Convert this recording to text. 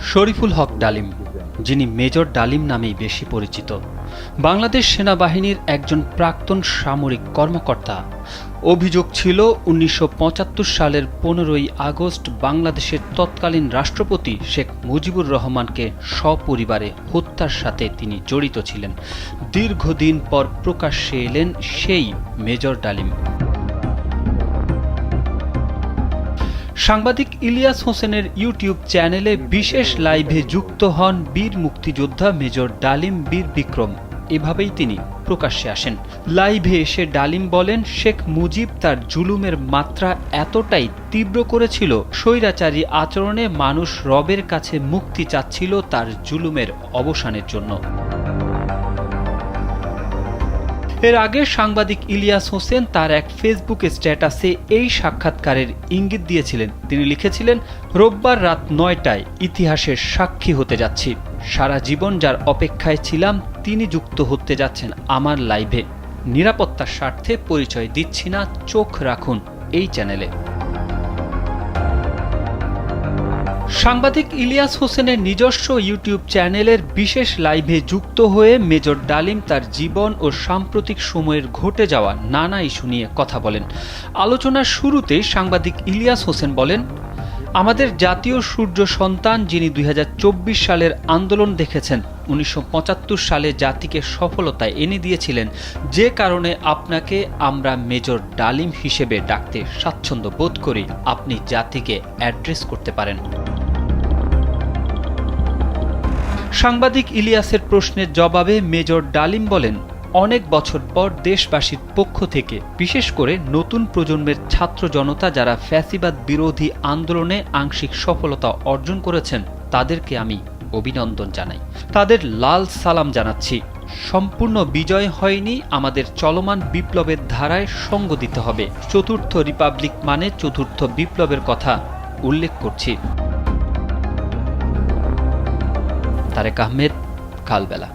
শরীফুল হক ডালিম, যিনি মেজর ডালিম নামেই বেশি পরিচিত। বাংলাদেশ সেনাবাহিনীর একজন প্রাক্তন সামরিক কর্মকর্তা। অভিযোগ ছিল উনিশশো পঁচাত্তর সালের পনেরোই আগস্ট বাংলাদেশের তৎকালীন রাষ্ট্রপতি শেখ মুজিবুর রহমানকে সপরিবারে হত্যার সাথে তিনি জড়িত ছিলেন। দীর্ঘদিন পর প্রকাশ্যে এলেন সেই মেজর ডালিম। সাংবাদিক ইলিয়াস হোসেনের ইউটিউব চ্যানেলে বিশেষ লাইভে যুক্ত হন বীর মুক্তিযোদ্ধা মেজর ডালিম বীর বিক্রম। এভাবেই তিনি প্রকাশ্যে আসেন। লাইভে এসে ডালিম বলেন, শেখ মুজিব তার জুলুমের মাত্রা এতটাই তীব্র করেছিল, স্বৈরাচারী আচরণে মানুষ রবের কাছে মুক্তি চাচ্ছিল তার জুলুমের অবসানের জন্য। এর আগে সাংবাদিক ইলিয়াস হোসেন তার এক ফেসবুক স্ট্যাটাসে এই সাক্ষাৎকারের ইঙ্গিত দিয়েছিলেন। তিনি লিখেছিলেন, রোববার রাত নয়টায় ইতিহাসের সাক্ষী হতে যাচ্ছি। সারা জীবন যার অপেক্ষায় ছিলাম, তিনি যুক্ত হতে যাচ্ছেন আমার লাইভে। নিরাপত্তার স্বার্থে পরিচয় দিচ্ছি না, চোখ রাখুন এই চ্যানেলে। সাংবাদিক ইলিয়াস হোসেনের নিজস্ব ইউটিউব চ্যানেলের বিশেষ লাইভে যুক্ত হয়ে মেজর ডালিম তার জীবন ও সাম্প্রতিক সময়ের ঘটে যাওয়া নানা ইস্যু নিয়ে কথা বলেন। আলোচনার শুরুতে সাংবাদিক ইলিয়াস হোসেন বলেন, আমাদের জাতীয় সূর্য সন্তান যিনি দুই হাজার চব্বিশ সালের আন্দোলন দেখেছেন, উনিশশো পঁচাত্তর সালে জাতিকে সফলতা এনে দিয়েছিলেন। যে কারণে আপনাকে আমরা মেজর ডালিম হিসেবে ডাকতে স্বাচ্ছন্দ্য বোধ করি। আপনি জাতিকে অ্যাড্রেস করতে পারেন। সাংবাদিক ইলিয়াসের প্রশ্নের জবাবে মেজর ডালিম বলেন, অনেক বছর পর দেশবাসীর পক্ষ থেকে, বিশেষ করে নতুন প্রজন্মের ছাত্র জনতা যারা ফ্যাসিবাদ বিরোধী আন্দোলনে আংশিক সফলতা অর্জন করেছেন, তাদেরকে আমি অভিনন্দন জানাই। তাদের লাল সালাম জানাচ্ছি। সম্পূর্ণ বিজয় হয়নি, আমাদের চলমান বিপ্লবের ধারায় সঙ্গ দিতে হবে। চতুর্থ রিপাবলিক মানে চতুর্থ বিপ্লবের কথা উল্লেখ করছি। তারেক আহমেদ কালবেলা।